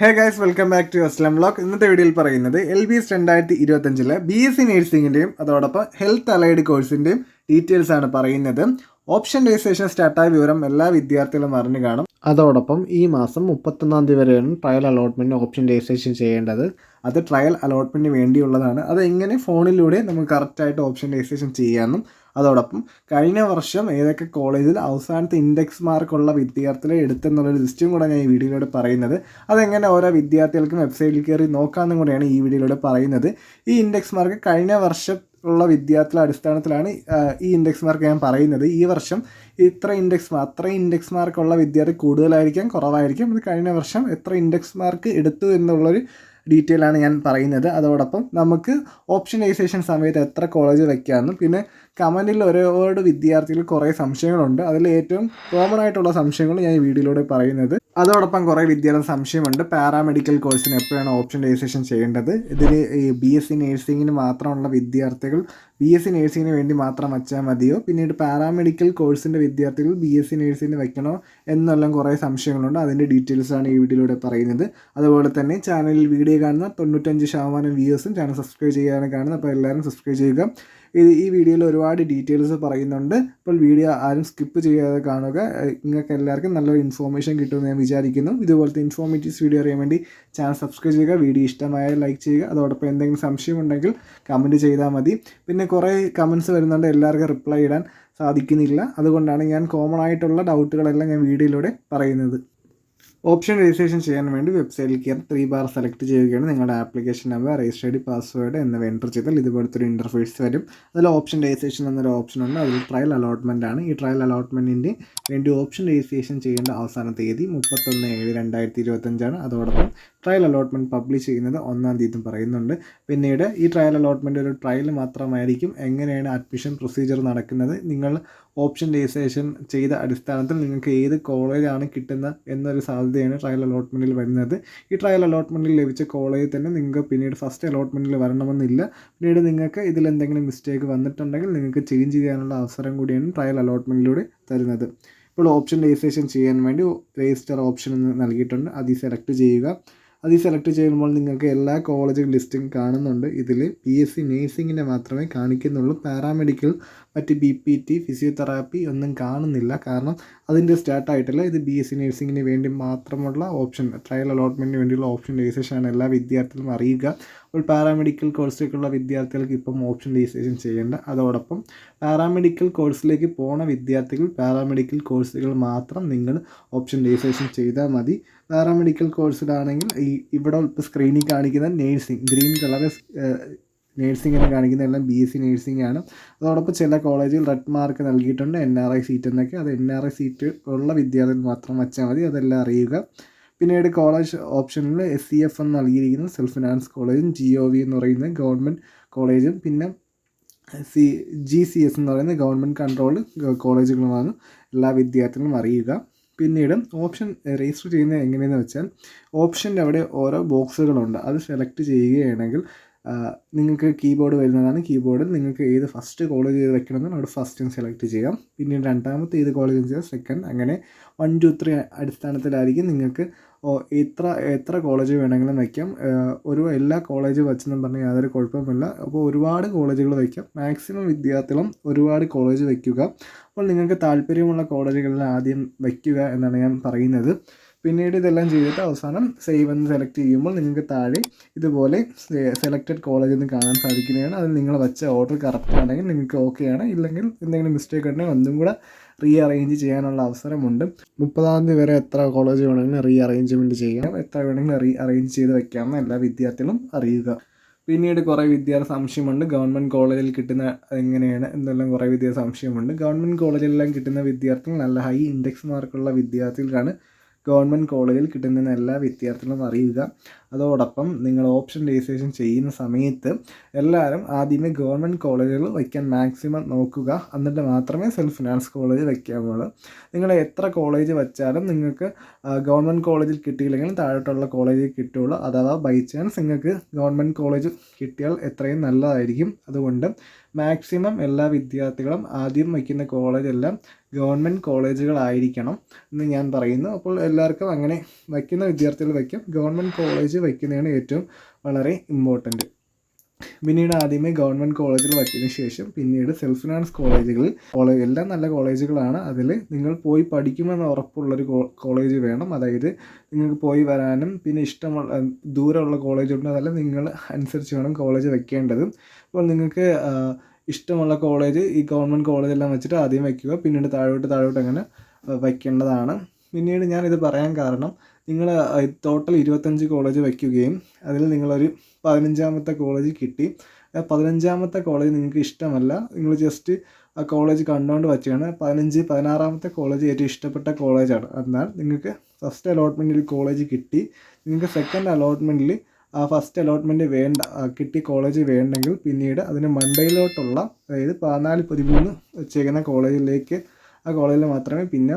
Hey guys welcome back to Aslam blog ഇന്നത്തെ വീഡിയോയിൽ പറയുന്നത് എൽ ബി എസ് രണ്ടായിരത്തി ഇരുപത്തഞ്ചിലെ ബി എസ് സി നേഴ്സിംഗിന്റെയും അതോടൊപ്പം ഹെൽത്ത് അലൈഡ് കോഴ്സിന്റെയും ഡീറ്റെയിൽസ് ആണ് പറയുന്നത്. ഓപ്ഷൻ രജിസ്ട്രേഷൻ സ്റ്റാർട്ടായ വിവരം എല്ലാ വിദ്യാർത്ഥികളും അറിഞ്ഞു കാണും. അതോടൊപ്പം ഈ മാസം മുപ്പത്തൊന്നാം തീയതി വരെയാണ് ട്രയൽ അലോട്ട്മെന്റ് ഓപ്ഷൻ രജിസ്ട്രേഷൻ ചെയ്യേണ്ടത്. അത് ട്രയൽ അലോട്ട്മെന്റിന് വേണ്ടിയുള്ളതാണ്. അത് എങ്ങനെ ഫോണിലൂടെ നമുക്ക് കറക്റ്റായിട്ട് ഓപ്ഷൻ രജിസ്ട്രേഷൻ ചെയ്യാമെന്നും അതോടൊപ്പം കഴിഞ്ഞ വർഷം ഏതൊക്കെ കോളേജിൽ അവസാനത്തെ ഇൻഡെക്സ് മാർക്കുള്ള വിദ്യാർത്ഥികളെ എടുത്തെന്നുള്ളൊരു ലിസ്റ്റും കൂടെ ഞാൻ ഈ വീഡിയോയിലൂടെ പറയുന്നത്. അതെങ്ങനെ ഓരോ വിദ്യാർത്ഥികൾക്കും വെബ്സൈറ്റിൽ കയറി നോക്കാമെന്നും കൂടെയാണ് ഈ വീഡിയോയിലൂടെ പറയുന്നത്. ഈ ഇൻഡെക്സ് മാർക്ക് കഴിഞ്ഞ വർഷം ഉള്ള വിദ്യാർത്ഥികളുടെ അടിസ്ഥാനത്തിലാണ് ഈ ഇൻഡെക്സ് മാർക്ക് ഞാൻ പറയുന്നത്. ഈ വർഷം ഇത്ര ഇൻഡെക്സ് അത്ര ഇൻഡെക്സ് മാർക്കുള്ള വിദ്യാർത്ഥി കൂടുതലായിരിക്കാം കുറവായിരിക്കും. ഇത് കഴിഞ്ഞ വർഷം എത്ര ഇൻഡെക്സ് മാർക്ക് എടുത്തു എന്നുള്ളൊരു ഡീറ്റെയിൽ ആണ് ഞാൻ പറയുന്നത്. അതോടൊപ്പം നമുക്ക് ഓപ്ഷനൈസേഷൻ സമയത്ത് എത്ര കോളേജ് വയ്ക്കാമെന്നും പിന്നെ കമന്റിൽ ഒരുപാട് വിദ്യാർത്ഥികൾ കുറേ സംശയങ്ങളുണ്ട്. അതിൽ ഏറ്റവും കോമൺ ആയിട്ടുള്ള സംശയങ്ങൾ ഞാൻ ഈ വീഡിയോയിലൂടെ പറയുന്നത്. അതോടൊപ്പം കുറേ വിദ്യാർത്ഥി സംശയമുണ്ട്. പാരാമെഡിക്കൽ കോഴ്സിന് എപ്പോഴാണ് ഓപ്ഷൻ രജിസ്ട്രേഷൻ ചെയ്യേണ്ടത്? ഇതിൽ ഈ ബി എസ് സി നേഴ്സിങ്ങിന് മാത്രമുള്ള വിദ്യാർത്ഥികൾ ബി എസ് സി നേഴ്സിങ്ങിന് വേണ്ടി മാത്രം വച്ചാൽ മതിയോ? പിന്നീട് പാരാമെഡിക്കൽ കോഴ്സിന്റെ വിദ്യാർത്ഥികൾ ബി എസ് സി നേഴ്സിങ്ങിന് വെക്കണോ എന്നെല്ലാം കുറേ സംശയങ്ങളുണ്ട്. അതിന്റെ ഡീറ്റെയിൽസാണ് ഈ വീഡിയോയിലൂടെ പറയുന്നത്. അതുപോലെ തന്നെ ചാനലിൽ വീഡിയോ കാണുന്ന തൊണ്ണൂറ്റഞ്ച് ശതമാനം വ്യൂവേഴ്സും ചാനൽ സബ്സ്ക്രൈബ് ചെയ്യാനാണ് കാണുന്നത്. അപ്പോൾ എല്ലാവരും സബ്സ്ക്രൈബ് ചെയ്യുക. ഈ വീഡിയോയിൽ ഒരുപാട് ഡീറ്റെയിൽസ് പറയുന്നുണ്ട്. അപ്പോൾ വീഡിയോ ആരും സ്കിപ്പ് ചെയ്യാതെ കാണുക. നിങ്ങൾക്ക് എല്ലാവർക്കും നല്ലൊരു ഇൻഫോർമേഷൻ കിട്ടുമെന്ന് ഞാൻ വിചാരിക്കുന്നു. ഇതുപോലത്തെ ഇൻഫോർമേറ്റീവ്സ് വീഡിയോ അറിയാൻ വേണ്ടി ചാനൽ സബ്സ്ക്രൈബ് ചെയ്യുക വീഡിയോ ഇഷ്ടമായ ലൈക്ക് ചെയ്യുക. അതോടൊപ്പം എന്തെങ്കിലും സംശയമുണ്ടെങ്കിൽ കമന്റ് ചെയ്താൽ മതി. പിന്നെ കുറേ കമന്റ്സ് വരുന്നുണ്ട് എല്ലാവർക്കും റിപ്ലൈ ഇടാൻ സാധിക്കുന്നില്ല. അതുകൊണ്ടാണ് ഞാൻ കോമൺ ആയിട്ടുള്ള ഡൗട്ടുകളെല്ലാം ഞാൻ വീഡിയോയിലൂടെ പറയുന്നത്. ഓപ്ഷൻ രജിസ്ട്രേഷൻ ചെയ്യാൻ വേണ്ടി വെബ്സൈറ്റിൽ കയറി ത്രീ ബാർ സെലക്ട് ചെയ്യുകയാണ്. നിങ്ങളുടെ application number register I password എന്നിവ എന്റർ ചെയ്താൽ ഇതുപോലത്തെ ഒരു ഇന്റർഫേസ് വരും. അതിൽ ഓപ്ഷൻ രജിസ്ട്രേഷൻ എന്നൊരു ഓപ്ഷൻ ഉണ്ട്. അതിൽ ട്രയൽ അലോട്ട്മെന്റ് ആണ്. ഈ ട്രയൽ അലോട്ട്മെന്റിന്റെ വേണ്ടി ഓപ്ഷൻ രജിസ്ട്രേഷൻ ചെയ്യേണ്ട അവസാന തീയതി മുപ്പത്തൊന്ന് ഏഴ് രണ്ടായിരത്തി ഇരുപത്തഞ്ചാണ് അതോടൊപ്പം ട്രയൽ അലോട്ട്മെന്റ് പബ്ലിഷ് ചെയ്യുന്നത് ഒന്നാം തീയതി പറയുന്നുണ്ട്. പിന്നീട് ഈ ട്രയൽ അലോട്ട്മെന്റ് ഒരു ട്രയൽ മാത്രമായിരിക്കും. എങ്ങനെയാണ് അഡ്മിഷൻ പ്രൊസീജിയർ നടക്കുന്നത്? നിങ്ങൾ ഓപ്ഷൻ രജിസ്ട്രേഷൻ ചെയ്ത അടിസ്ഥാനത്തിൽ നിങ്ങൾക്ക് ഏത് കോളേജാണ് കിട്ടുന്ന എന്നൊരു സാധ്യതയാണ് ട്രയൽ അലോട്ട്മെന്റിൽ വരുന്നത്. ഈ ട്രയൽ അലോട്ട്മെന്റിൽ ലഭിച്ച കോളേജിൽ തന്നെ നിങ്ങൾക്ക് പിന്നീട് ഫസ്റ്റ് അലോട്ട്മെന്റിൽ വരണമെന്നില്ല. പിന്നീട് നിങ്ങൾക്ക് ഇതിലെന്തെങ്കിലും മിസ്റ്റേക്ക് വന്നിട്ടുണ്ടെങ്കിൽ നിങ്ങൾക്ക് ചേഞ്ച് ചെയ്യാനുള്ള അവസരം കൂടിയാണ് ട്രയൽ അലോട്ട്മെന്റിലൂടെ തരുന്നത്. ഇപ്പോൾ ഓപ്ഷൻ രജിസ്ട്രേഷൻ ചെയ്യാൻ വേണ്ടി രജിസ്റ്റർ ഓപ്ഷൻ നൽകിയിട്ടുണ്ട്. അത് സെലക്ട് ചെയ്യുക. അതിൽ സെലക്ട് ചെയ്യുമ്പോൾ നിങ്ങൾക്ക് എല്ലാ കോളേജ് ലിസ്റ്റും കാണുന്നുണ്ട്. ഇതിൽ പി എസ് സി നേഴ്സിങ്ങിന്റെ മാത്രമേ കാണിക്കുന്നുള്ളൂ. പാരാമെഡിക്കൽ മറ്റ് ബി പി ടി ഫിസിയോതെറാപ്പി ഒന്നും കാണുന്നില്ല. കാരണം അതിന്റെ സ്റ്റാർട്ട് ആയിട്ടില്ല. ഇത് ബി എസ് സി നേഴ്സിങ്ങിന് വേണ്ടി മാത്രമുള്ള ഓപ്ഷൻ ട്രയൽ അലോട്ട്മെന്റിന് വേണ്ടിയുള്ള ഓപ്ഷൻ രജിസ്ട്രേഷൻ ആണ് എല്ലാ വിദ്യാർത്ഥികളും അറിയുക. അപ്പോൾ പാരാമെഡിക്കൽ കോഴ്സിലേക്കുള്ള വിദ്യാർത്ഥികൾക്ക് ഇപ്പം ഓപ്ഷൻ രജിസ്ട്രേഷൻ ചെയ്യേണ്ട. അതോടൊപ്പം പാരാമെഡിക്കൽ കോഴ്സിലേക്ക് പോണ വിദ്യാർത്ഥികൾ പാരാമെഡിക്കൽ കോഴ്സുകൾ മാത്രം നിങ്ങൾ ഓപ്ഷൻ രജിസ്ട്രേഷൻ ചെയ്താൽ മതി. പാരാമെഡിക്കൽ കോഴ്സിലാണെങ്കിൽ ഈ ഇവിടെ ഇപ്പോൾ സ്ക്രീനിൽ കാണിക്കുന്ന നേഴ്സിംഗ് ഗ്രീൻ കളർ നേഴ്സിംഗ് എന്ന് കാണിക്കുന്ന എല്ലാം ബി എസ് സി നേഴ്സിംഗ് ആണ് അതോടൊപ്പം ചില കോളേജിൽ റെഡ് മാർക്ക് നൽകിയിട്ടുണ്ട് എൻ ആർ ഐ സീറ്റ് എന്നൊക്കെ. അത് എൻ ആർ ഐ സീറ്റ് ഉള്ള വിദ്യാർത്ഥികൾ മാത്രം വച്ചാൽ മതി അതെല്ലാം അറിയുക. പിന്നീട് കോളേജ് ഓപ്ഷനിൽ എസ് സി എഫ് എന്ന് നൽകിയിരിക്കുന്നത് സെൽഫ് ഫിനാൻസ് കോളേജും ജി ഒ വി എന്ന് പറയുന്ന ഗവൺമെന്റ് കോളേജും പിന്നെ സി ജി സി എസ് എന്ന് പറയുന്ന ഗവൺമെന്റ് കൺട്രോൾഡ് കോളേജുകളുമാണ് എല്ലാ വിദ്യാർത്ഥികളും അറിയുക. പിന്നീട് ഓപ്ഷൻ രജിസ്റ്റർ ചെയ്യുന്നത് എങ്ങനെയെന്ന് വെച്ചാൽ ഓപ്ഷന്റെ അവിടെ ഓരോ ബോക്സുകളുണ്ട് അത് സെലക്ട് ചെയ്യുകയാണെങ്കിൽ നിങ്ങൾക്ക് കീബോർഡ് വരുന്നതാണ് കീബോർഡിൽ നിങ്ങൾക്ക് ഏത് ഫസ്റ്റ് കോളേജ് ചെയ്ത് വെക്കണമെന്ന് അവിടെ ഫസ്റ്റ് സെലക്ട് ചെയ്യാം. പിന്നീട് രണ്ടാമത്തെ ഏത് കോളേജ് ചെയ്യാം സെക്കൻഡ് അങ്ങനെ വൺ ടു ത്രീ അടിസ്ഥാനത്തിലായിരിക്കും നിങ്ങൾക്ക് എത്ര എത്ര കോളേജ് വേണമെങ്കിലും വയ്ക്കാം ഒരു എല്ലാ കോളേജ് വെച്ചെന്നും പറഞ്ഞാൽ യാതൊരു കുഴപ്പമില്ല അപ്പോൾ ഒരുപാട് കോളേജുകൾ വയ്ക്കാം മാക്സിമം വിദ്യാർത്ഥികളും ഒരുപാട് കോളേജ് വയ്ക്കുക അപ്പോൾ നിങ്ങൾക്ക് താല്പര്യമുള്ള കോളേജുകളിൽ ആദ്യം വയ്ക്കുക എന്നാണ് ഞാൻ പറയുന്നത്. പിന്നീട് ഇതെല്ലാം ചെയ്തിട്ട് അവസാനം സേവ് എന്ന് സെലക്ട് ചെയ്യുമ്പോൾ നിങ്ങൾക്ക് താഴെ ഇതുപോലെ സെലക്റ്റഡ് കോളേജ് എന്ന് കാണാൻ സാധിക്കുന്നതാണ്. അതിൽ നിങ്ങൾ വെച്ച ഓർഡർ കറക്റ്റ് ആണെങ്കിൽ നിങ്ങൾക്ക് ഓക്കെ ആണ്. ഇല്ലെങ്കിൽ എന്തെങ്കിലും മിസ്റ്റേക്ക് ഉണ്ടെങ്കിൽ ഒന്നും കൂടെ റീ അറേഞ്ച് ചെയ്യാനുള്ള അവസരമുണ്ട്. മുപ്പതാം തീയതി വരെ എത്ര കോളേജ് വേണമെങ്കിലും റീ അറേഞ്ച്മെന്റ് ചെയ്യാം. എത്ര വേണമെങ്കിലും റീ അറേഞ്ച് ചെയ്ത് വെക്കാമെന്ന് എല്ലാ വിദ്യാർത്ഥികളും അറിയുക. പിന്നീട് കുറേ വിദ്യാർത്ഥി സംശയമുണ്ട്. ഗവൺമെന്റ് കോളേജിൽ കിട്ടുന്ന എങ്ങനെയാണ് എന്തെല്ലാം കുറേ വിദ്യാർത്ഥി സംശയമുണ്ട്. ഗവൺമെന്റ് കോളേജിലെല്ലാം കിട്ടുന്ന വിദ്യാർത്ഥികൾ നല്ല ഹൈ ഇൻഡെക്സ് മാർക്കുള്ള വിദ്യാർത്ഥികൾക്കാണ് ഗവൺമെന്റ് കോളേജിൽ കിട്ടുന്ന എല്ലാ വിദ്യാർത്ഥികളും അറിയുക. അതോടൊപ്പം നിങ്ങൾ ഓപ്ഷൻ രജിസ്ട്രേഷൻ ചെയ്യുന്ന സമയത്ത് എല്ലാവരും ആദ്യമേ ഗവൺമെന്റ് കോളേജുകൾ വയ്ക്കാൻ മാക്സിമം നോക്കുക. എന്നിട്ട് മാത്രമേ സെൽഫ് ഫിനാൻസ് കോളേജ് വയ്ക്കാവുള്ളൂ. നിങ്ങൾ എത്ര കോളേജ് വെച്ചാലും നിങ്ങൾക്ക് ഗവൺമെന്റ് കോളേജിൽ കിട്ടിയില്ലെങ്കിൽ താഴോട്ടുള്ള കോളേജിൽ കിട്ടുകയുള്ളൂ. അഥവാ ബൈ ചാൻസ് നിങ്ങൾക്ക് ഗവൺമെന്റ് കോളേജ് കിട്ടിയാൽ എത്രയും നല്ലതായിരിക്കും. അതുകൊണ്ട് മാക്സിമം എല്ലാ വിദ്യാർത്ഥികളും ആദ്യം വയ്ക്കുന്ന കോളേജെല്ലാം ഗവൺമെന്റ് കോളേജുകളായിരിക്കണം എന്ന് ഞാൻ പറയുന്നു. അപ്പോൾ എല്ലാവർക്കും അങ്ങനെ വയ്ക്കുന്ന വിദ്യാർത്ഥികൾ വയ്ക്കും. ഗവൺമെന്റ് കോളേജ് വയ്ക്കുന്നതാണ് ഏറ്റവും വളരെ ഇമ്പോർട്ടന്റ് പിന്നീട് ആദ്യമേ ഗവൺമെന്റ് കോളേജിൽ വച്ചതിന് ശേഷം പിന്നീട് സെൽഫ് ഫിനാൻസ് കോളേജുകളിൽ കോളേജ് എല്ലാം നല്ല കോളേജുകളാണ് അതിൽ നിങ്ങൾ പോയി പഠിക്കുമെന്ന് ഉറപ്പുള്ളൊരു കോളേജ് വേണം. അതായത് നിങ്ങൾക്ക് പോയി വരാനും പിന്നെ ഇഷ്ടമുള്ള ദൂരമുള്ള കോളേജ് ഉണ്ട് നിങ്ങൾ അനുസരിച്ച് വേണം കോളേജ് വെക്കേണ്ടത്. അപ്പോൾ നിങ്ങൾക്ക് ഇഷ്ടമുള്ള കോളേജ് ഈ ഗവൺമെന്റ് കോളേജെല്ലാം വെച്ചിട്ട് ആദ്യം വയ്ക്കുക പിന്നീട് താഴോട്ട് താഴോട്ട് അങ്ങനെ വയ്ക്കേണ്ടതാണ് പിന്നീട് ഞാനിത് പറയാൻ കാരണം നിങ്ങൾ ടോട്ടൽ ഇരുപത്തഞ്ച് കോളേജ് വയ്ക്കുകയും അതിൽ നിങ്ങളൊരു പതിനഞ്ചാമത്തെ കോളേജ് കിട്ടി. പതിനഞ്ചാമത്തെ കോളേജ് നിങ്ങൾക്ക് ഇഷ്ടമല്ല. നിങ്ങൾ ജസ്റ്റ് ആ കോളേജ് കണ്ടുകൊണ്ട് വച്ചാണ് പതിനഞ്ച് പതിനാറാമത്തെ കോളേജ് ഏറ്റവും ഇഷ്ടപ്പെട്ട കോളേജാണ് എന്നാൽ നിങ്ങൾക്ക് ഫസ്റ്റ് അലോട്ട്മെന്റിൽ കോളേജ് കിട്ടി. നിങ്ങൾക്ക് സെക്കൻഡ് അലോട്ട്മെന്റിൽ ആ ഫസ്റ്റ് അലോട്ട്മെന്റ് വേണ്ട കിട്ടി കോളേജ് വേണ്ടെങ്കിൽ പിന്നീട് അതിന് മണ്ടയിലോട്ടുള്ള അതായത് പതിനാല് പതിമൂന്ന് വെച്ചേക്കുന്ന കോളേജിലേക്ക് ആ കോളേജിൽ മാത്രമേ പിന്നെ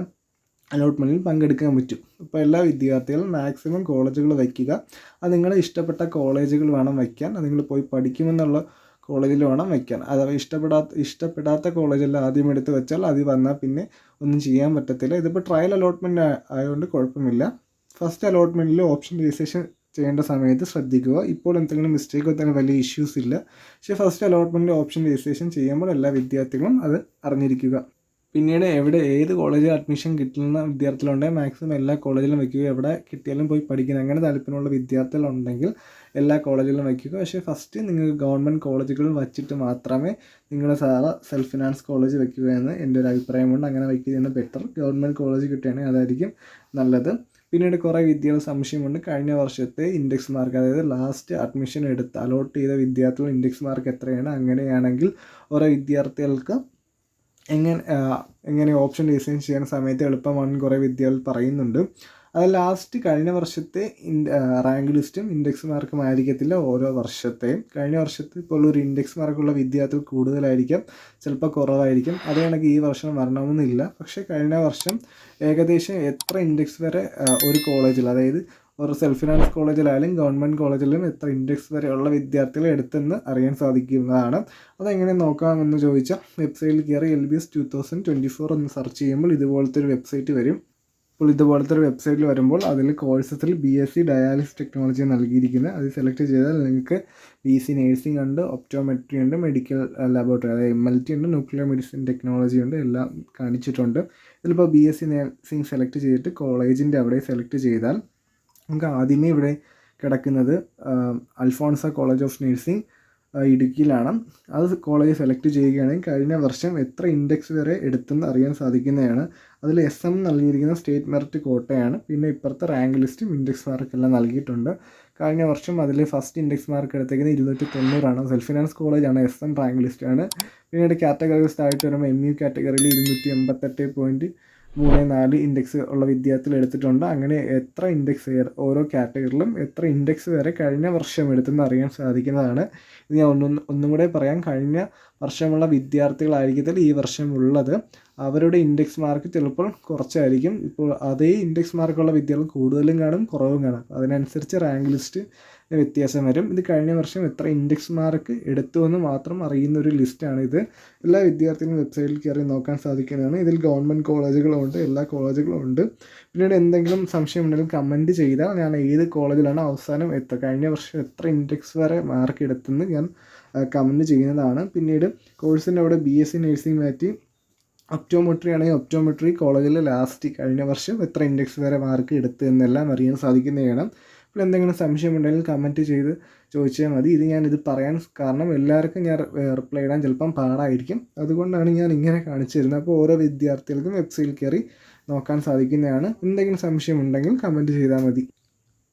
അലോട്ട്മെന്റിൽ പങ്കെടുക്കാൻ പറ്റും. അപ്പോൾ എല്ലാ വിദ്യാർത്ഥികളും മാക്സിമം കോളേജുകൾ വയ്ക്കുക. അത് നിങ്ങളുടെ ഇഷ്ടപ്പെട്ട കോളേജുകൾ വേണം വയ്ക്കാൻ. അത് നിങ്ങൾ പോയി പഠിക്കുമെന്നുള്ള കോളേജിൽ വേണം വയ്ക്കാൻ. അഥവാ ഇഷ്ടപ്പെടാത്ത ഇഷ്ടപ്പെടാത്ത കോളേജെല്ലാം ആദ്യം എടുത്ത് വെച്ചാൽ അത് വന്നാൽ പിന്നെ ഒന്നും ചെയ്യാൻ പറ്റത്തില്ല. ഇതിപ്പോൾ ട്രയൽ അലോട്ട്മെന്റ് ആയതുകൊണ്ട് കുഴപ്പമില്ല. ഫസ്റ്റ് അലോട്ട്മെന്റിൽ ഓപ്ഷൻ രജിസ്ട്രേഷൻ ചെയ്യേണ്ട സമയത്ത് ശ്രദ്ധിക്കുക. ഇപ്പോൾ എന്തെങ്കിലും മിസ്റ്റേക്കോ തന്നെ വലിയ ഇഷ്യൂസ് ഇല്ല. പക്ഷേ ഫസ്റ്റ് അലോട്ട്മെന്റ് ഓപ്ഷൻ രജിസ്ട്രേഷൻ ചെയ്യുമ്പോൾ എല്ലാ വിദ്യാർത്ഥികളും അത് അറിഞ്ഞിരിക്കുക. പിന്നീട് എവിടെ ഏത് കോളേജിൽ അഡ്മിഷൻ കിട്ടുന്ന വിദ്യാർത്ഥികളുണ്ടെങ്കിൽ മാക്സിമം എല്ലാ കോളേജിലും വയ്ക്കുക എവിടെ കിട്ടിയാലും പോയി പഠിക്കുന്ന അങ്ങനെ താല്പര്യമുള്ള വിദ്യാർത്ഥികളുണ്ടെങ്കിൽ എല്ലാ കോളേജിലും വയ്ക്കുക പക്ഷേ ഫസ്റ്റ് നിങ്ങൾ ഗവൺമെന്റ് കോളേജുകളിൽ വച്ചിട്ട് മാത്രമേ നിങ്ങൾ സാറ് സെൽഫ് ഫിനാൻസ് കോളേജ് വയ്ക്കുക എന്ന് എന്റെ ഒരു അഭിപ്രായമുണ്ട്. അങ്ങനെ വയ്ക്കുന്നതാണ് ബെറ്റർ ഗവൺമെന്റ് കോളേജ് കിട്ടുകയാണെങ്കിൽ അതായിരിക്കും നല്ലത്. പിന്നീട് കുറേ വിദ്യകൾ സംശയമുണ്ട്. കഴിഞ്ഞ വർഷത്തെ ഇൻഡെക്സ് മാർക്ക് അതായത് ലാസ്റ്റ് അഡ്മിഷൻ എടുത്ത് അലോട്ട് ചെയ്ത വിദ്യാർത്ഥികൾ ഇൻഡെക്സ് മാർക്ക് എത്രയാണ്? അങ്ങനെയാണെങ്കിൽ ഓരോ വിദ്യാർത്ഥികൾക്ക് എങ്ങനെ എങ്ങനെ ഓപ്ഷൻ ഡിസൈൻ ചെയ്യുന്ന സമയത്ത് എളുപ്പമാണെന്ന് കുറേ വിദ്യകൾ പറയുന്നുണ്ട്. അത് ലാസ്റ്റ് കഴിഞ്ഞ വർഷത്തെ റാങ്ക് ലിസ്റ്റും ഇൻഡെക്സ് മാർക്കും ആയിരിക്കത്തില്ല ഓരോ വർഷത്തെയും കഴിഞ്ഞ വർഷത്തെ ഇപ്പോൾ ഒരു ഇൻഡെക്സ് മാർക്കുള്ള വിദ്യാർത്ഥികൾ കൂടുതലായിരിക്കാം ചിലപ്പോൾ കുറവായിരിക്കും. അത് കണക്ക് ഈ വർഷം വരണമെന്നില്ല. പക്ഷേ കഴിഞ്ഞ വർഷം ഏകദേശം എത്ര ഇൻഡെക്സ് വരെ ഒരു കോളേജിൽ അതായത് സെൽഫ് ഫിനാൻസ് കോളേജിലായാലും ഗവൺമെന്റ് കോളേജിലും എത്ര ഇൻഡെക്സ് വരെയുള്ള വിദ്യാർത്ഥികൾ എടുത്തെന്ന് അറിയാൻ സാധിക്കുന്നതാണ്. അതെങ്ങനെ നോക്കാമെന്ന് ചോദിച്ചാൽ വെബ്സൈറ്റിൽ കയറി L B S two thousand twenty four എന്ന് സെർച്ച് ചെയ്യുമ്പോൾ ഇതുപോലത്തെ ഒരു വെബ്സൈറ്റ് വരും. അപ്പോൾ ഇതുപോലത്തെ ഒരു വെബ്സൈറ്റിൽ വരുമ്പോൾ അതിൽ കോഴ്സസിൽ B S C dialysis technology നൽകിയിരിക്കുന്നത്. അത് സെലക്ട് ചെയ്താൽ നിങ്ങൾക്ക് ബി സി നേഴ്സിംഗ് ഉണ്ട് ഒപ്റ്റോമെട്രി ഉണ്ട് മെഡിക്കൽ ലബോറട്ടറി അതായത് എം എൽ ടി ഉണ്ട് ന്യൂക്ലിയർ മെഡിസിൻ ടെക്നോളജി ഉണ്ട് എല്ലാം കാണിച്ചിട്ടുണ്ട്. ഇതിലിപ്പോൾ B S C nursing select ചെയ്തിട്ട് കോളേജിന്റെ അവിടെ സെലക്ട് ചെയ്താൽ നമുക്ക് ആദ്യമേ ഇവിടെ കിടക്കുന്നത് അൽഫോൺസ കോളേജ് ഓഫ് നഴ്സിംഗ് ഇടുക്കിയിലാണ്. അത് കോളേജ് സെലക്ട് ചെയ്യുകയാണെങ്കിൽ കഴിഞ്ഞ വർഷം എത്ര ഇൻഡെക്സ് വരെ എടുത്തെന്ന് അറിയാൻ സാധിക്കുന്നതാണ്. അതിൽ എസ് എം നൽകിയിരിക്കുന്ന സ്റ്റേറ്റ് മെറിറ്റ് കോട്ടയാണ്. പിന്നെ ഇപ്പുറത്തെ റാങ്ക് ലിസ്റ്റും ഇൻഡെക്സ് മാർക്കെല്ലാം നൽകിയിട്ടുണ്ട്. കഴിഞ്ഞ വർഷം അതിൽ ഫസ്റ്റ് ഇൻഡെക്സ് മാർക്ക് എടുത്തേക്കുന്നത് ഇരുന്നൂറ്റി തൊണ്ണൂറാണ് സെൽഫ് ഫിനാൻസ് കോളേജാണ് എസ് എം റാങ്ക് ലിസ്റ്റാണ് പിന്നീട് കാറ്റഗറീസ് താഴ്ത്തി വരുമ്പോൾ എം യു കാറ്റഗറിയിൽ ഇരുന്നൂറ്റി എൺപത്തെട്ട് പോയിന്റ് മൂന്ന് നാല് ഇൻഡെക്സ് ഉള്ള വിദ്യാർത്ഥികൾ എടുത്തിട്ടുണ്ട്. അങ്ങനെ എത്ര ഇൻഡെക്സ് ഓരോ കാറ്റഗറിയിലും എത്ര ഇൻഡെക്സ് വരെ കഴിഞ്ഞ വർഷം എടുത്തെന്ന് അറിയാൻ സാധിക്കുന്നതാണ്. ഇത് ഞാൻ ഒന്നും ഒന്നും കൂടെ പറയാം. കഴിഞ്ഞ വർഷമുള്ള വിദ്യാർത്ഥികളായിരിക്കത്തിൽ ഈ വർഷം ഉള്ളത് അവരുടെ ഇൻഡെക്സ് മാർക്ക് ചിലപ്പോൾ കുറച്ചായിരിക്കും. ഇപ്പോൾ അതേ ഇൻഡെക്സ് മാർക്കുള്ള വിദ്യാർത്ഥികൾ കൂടുതലും കാണും കുറവും കാണും. അതിനനുസരിച്ച് റാങ്ക് ലിസ്റ്റ് വ്യത്യാസം വരും. ഇത് കഴിഞ്ഞ വർഷം എത്ര ഇൻഡെക്സ് മാർക്ക് എടുത്തു എന്ന് മാത്രം അറിയുന്ന ഒരു ലിസ്റ്റാണ് ഇത്. എല്ലാ വിദ്യാർത്ഥികളും വെബ്സൈറ്റിൽ കയറി നോക്കാൻ സാധിക്കുന്നതാണ്. ഇതിൽ ഗവൺമെന്റ് കോളേജുകളും ഉണ്ട് എല്ലാ കോളേജുകളും ഉണ്ട്. പിന്നീട് എന്തെങ്കിലും സംശയം ഉണ്ടെങ്കിൽ കമന്റ് ചെയ്താൽ ഞാൻ ഏത് കോളേജിലാണ് അവസാനം എത്ര കഴിഞ്ഞ വർഷം എത്ര ഇൻഡെക്സ് വരെ മാർക്ക് എടുത്തെന്ന് ഞാൻ കമന്റ് ചെയ്യുന്നതാണ്. പിന്നീട് കോഴ്സിന്റെ അവിടെ ബി എസ് സി നഴ്സിംഗ് മാറ്റി ഒപ്റ്റോമെട്രി ആണെങ്കിൽ ഒപ്റ്റോമെട്രി കോളേജിൽ ലാസ്റ്റ് കഴിഞ്ഞ വർഷം എത്ര ഇൻഡെക്സ് വരെ മാർക്ക് എടുത്തു എന്നെല്ലാം അറിയാൻ സാധിക്കുന്നതാണ്. അപ്പോൾ എന്തെങ്കിലും സംശയം ഉണ്ടെങ്കിൽ കമന്റ് ചെയ്ത് ചോദിച്ചാൽ മതി. ഇത് ഞാനിത് പറയാൻ കാരണം എല്ലാവർക്കും ഞാൻ റിപ്ലൈ ഇടാൻ ചിലപ്പം പാടായിരിക്കും. അതുകൊണ്ടാണ് ഞാൻ ഇങ്ങനെ കാണിച്ചു തരുന്നത് അപ്പോൾ ഓരോ വിദ്യാർത്ഥികൾക്കും വെബ്സൈറ്റിൽ കയറി നോക്കാൻ സാധിക്കുന്നതാണ്. എന്തെങ്കിലും സംശയം ഉണ്ടെങ്കിൽ കമന്റ് ചെയ്താൽ മതി.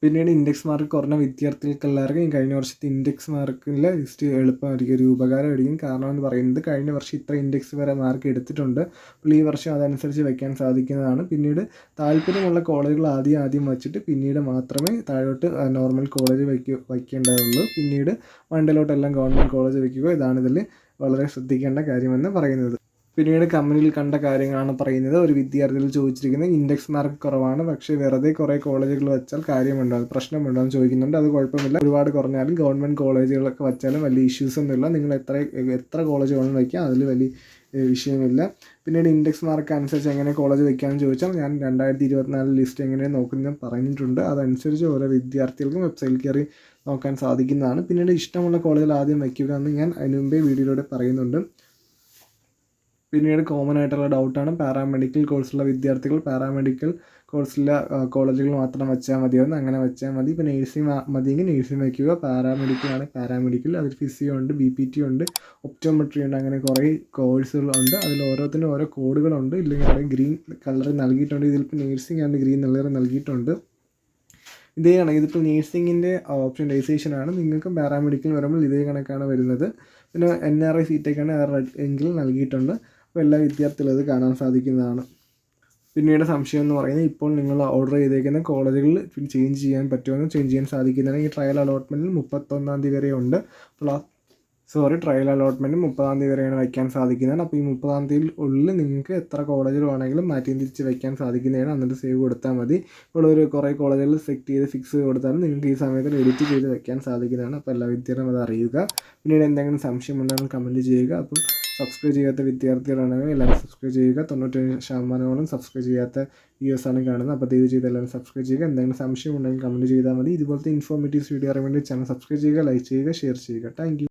പിന്നീട് ഇൻഡെക്സ് മാർക്ക് കുറഞ്ഞ വിദ്യാർത്ഥികൾക്ക് എല്ലാവർക്കും ഈ കഴിഞ്ഞ വർഷത്തെ ഇൻഡെക്സ് മാർക്കിലെ ലിസ്റ്റ് എളുപ്പമായിരിക്കും ഒരു ഉപകാരമായിരിക്കും. കാരണം എന്ന് പറയുന്നത് കഴിഞ്ഞ വർഷം ഇത്ര ഇൻഡെക്സ് വരെ മാർക്ക് എടുത്തിട്ടുണ്ട്. അപ്പോൾ ഈ വർഷം അതനുസരിച്ച് വയ്ക്കാൻ സാധിക്കുന്നതാണ്. പിന്നീട് താല്പര്യമുള്ള കോളേജുകൾ ആദ്യം ആദ്യം വച്ചിട്ട് പിന്നീട് മാത്രമേ താഴോട്ട് നോർമൽ കോളേജ് വയ്ക്കൂ വയ്ക്കേണ്ടതുള്ളൂ. പിന്നീട് മണ്ടലോട്ടെല്ലാം ഗവൺമെന്റ് കോളേജ് വയ്ക്കുക. ഇതാണ് ഇതിൽ വളരെ ശ്രദ്ധിക്കേണ്ട കാര്യമെന്ന് പറയുന്നത്. പിന്നീട് കമ്പനിയിൽ കണ്ട കാര്യങ്ങളാണ് പറയുന്നത്. ഒരു വിദ്യാർത്ഥികൾ ചോദിച്ചിരിക്കുന്നത് ഇൻഡെക്സ് മാർക്ക് കുറവാണ്. പക്ഷേ വെറുതെ കുറേ കോളേജുകൾ വെച്ചാൽ കാര്യമുണ്ടോ. പ്രശ്നമുണ്ടോ എന്ന് ചോദിക്കുന്നുണ്ട്. അത് കുഴപ്പമില്ല. ഒരുപാട് കുറഞ്ഞാലും ഗവൺമെന്റ് കോളേജുകളൊക്കെ വെച്ചാലും വലിയ ഇഷ്യൂസ് ഒന്നുമില്ല നിങ്ങൾ എത്ര എത്ര കോളേജ് വേണമെന്ന് വയ്ക്കാം. അതിൽ വലിയ വിഷയമില്ല. പിന്നീട് ഇൻഡെക്സ് മാർക്ക് അനുസരിച്ച് എങ്ങനെ കോളേജ് വയ്ക്കാമെന്ന് ചോദിച്ചാൽ ഞാൻ രണ്ടായിരത്തി ഇരുപത്തിനാല് ലിസ്റ്റ് എങ്ങനെ നോക്കുന്നത് പറഞ്ഞിട്ടുണ്ട്. അതനുസരിച്ച് ഓരോ വിദ്യാർത്ഥികൾക്കും വെബ്സൈറ്റിൽ കയറി നോക്കാൻ സാധിക്കുന്നതാണ്. പിന്നീട് ഇഷ്ടമുള്ള കോളേജിൽ ആദ്യം വയ്ക്കുക എന്ന് ഞാൻ അതിനുമുമ്പേ വീഡിയോയിലൂടെ പറയുന്നുണ്ട്. പിന്നീട് കോമൺ ആയിട്ടുള്ള ഡൗട്ടാണ് പാരാമെഡിക്കൽ കോഴ്സുള്ള വിദ്യാർത്ഥികൾ പാരാമെഡിക്കൽ കോഴ്സിലെ കോളേജുകൾ മാത്രം വെച്ചാൽ മതിയാവുന്ന അങ്ങനെ വെച്ചാൽ മതി. ഇപ്പോൾ നേഴ്സിംഗ് മതിയെങ്കിൽ നേഴ്സിംഗ് വയ്ക്കുക പാരാമെഡിക്കൽ ആണ് പാരാമെഡിക്കൽ അതിൽ ഫിസിയോ ഉണ്ട് ബി പി ടി ഉണ്ട് ഒപ്റ്റോമെട്രി ഉണ്ട് അങ്ങനെ കുറേ കോഴ്സുകളുണ്ട് അതിൽ ഓരോത്തിനും ഓരോ കോഡുകളുണ്ട് ഇല്ലെങ്കിൽ അവിടെ ഗ്രീൻ കളർ നൽകിയിട്ടുണ്ട്. ഇതിലിപ്പോൾ നേഴ്സിംഗ് ആണ് ഗ്രീൻ കളർ നൽകിയിട്ടുണ്ട്. ഇതേ കണക്ക്. ഇതിപ്പോൾ നേഴ്സിങ്ങിന്റെ ഓപ്ഷനൈസേഷൻ ആണ്. നിങ്ങൾക്ക് പാരാമെഡിക്കൽ വരുമ്പോൾ ഇതേ കണക്കാണ് വരുന്നത്. പിന്നെ എൻ ആർ ഐ സീറ്റൊക്കെയാണ് എങ്കിൽ നൽകിയിട്ടുണ്ട്. എല്ലാ വിദ്യാർത്ഥികളും അത് കാണാൻ സാധിക്കുന്നതാണ്. പിന്നീട് സംശയം എന്ന് പറയുന്നത് ഇപ്പോൾ നിങ്ങൾ ഓർഡർ ചെയ്തേക്കുന്ന കോളേജുകളിൽ ചേഞ്ച് ചെയ്യാൻ പറ്റുമെന്ന് ചേഞ്ച് ചെയ്യാൻ സാധിക്കുന്നതാണ്. ഈ ട്രയൽ അലോട്ട്മെന്റിൽ മുപ്പത്തൊന്നാം തീയതി വരെ ഉണ്ട്. പ്ലസ് സോറി ട്രയൽ അലോട്ട്മെന്റ് മുപ്പതാം തീയതി വരെയാണ് വയ്ക്കാൻ സാധിക്കുന്നതാണ്. അപ്പോൾ ഈ മുപ്പതാം തീയതി ഉള്ളിൽ നിങ്ങൾക്ക് എത്ര കോളേജിൽ വേണമെങ്കിലും മാറ്റി തിരിച്ച് വയ്ക്കാൻ സാധിക്കുന്നതാണ്. എന്നിട്ട് സേവ് കൊടുത്താൽ മതി. ഇപ്പോൾ ഒരു കുറേ കോളേജുകൾ സെലക്ട് ചെയ്ത് ഫിക്സ് കൊടുത്താലും നിങ്ങൾക്ക് ഈ സമയത്ത് എഡിറ്റ് ചെയ്ത് വയ്ക്കാൻ സാധിക്കുന്നതാണ്. അപ്പോൾ എല്ലാ വിദ്യാർത്ഥികളും അത് അറിയുക. പിന്നീട് എന്തെങ്കിലും സംശയം ഉണ്ടെങ്കിൽ കമന്റ് ചെയ്യുക. അപ്പം സബ്സ്ക്രൈബ് ചെയ്യാത്ത വിദ്യാർത്ഥികളാണെങ്കിൽ എല്ലാവരും സബ്സ്ക്രൈബ് ചെയ്യുക. തൊണ്ണൂറ്റേഴ് ശതമാനമോളം സബ്സ്ക്രൈബ് ചെയ്യാത്ത വീഡിയോസ് ആണ് കാണുന്നത്. അപ്പോൾ ദയവ് ചെയ്ത് എല്ലാവരും സബ്സ്ക്രൈബ് ചെയ്യുക. എന്തെങ്കിലും സംശയം ഉണ്ടെങ്കിൽ കമന്റ് ചെയ്താൽ മതി. ഇതുപോലത്തെ ഇൻഫോർമേറ്റീവ്സ് വീഡിയോ അറിയാൻ വേണ്ടി ചാനൽ സബ്സ്ക്രൈബ് ചെയ്യുക ലൈക്ക് ചെയ്യുക ഷെയർ ചെയ്യുക. താങ്ക്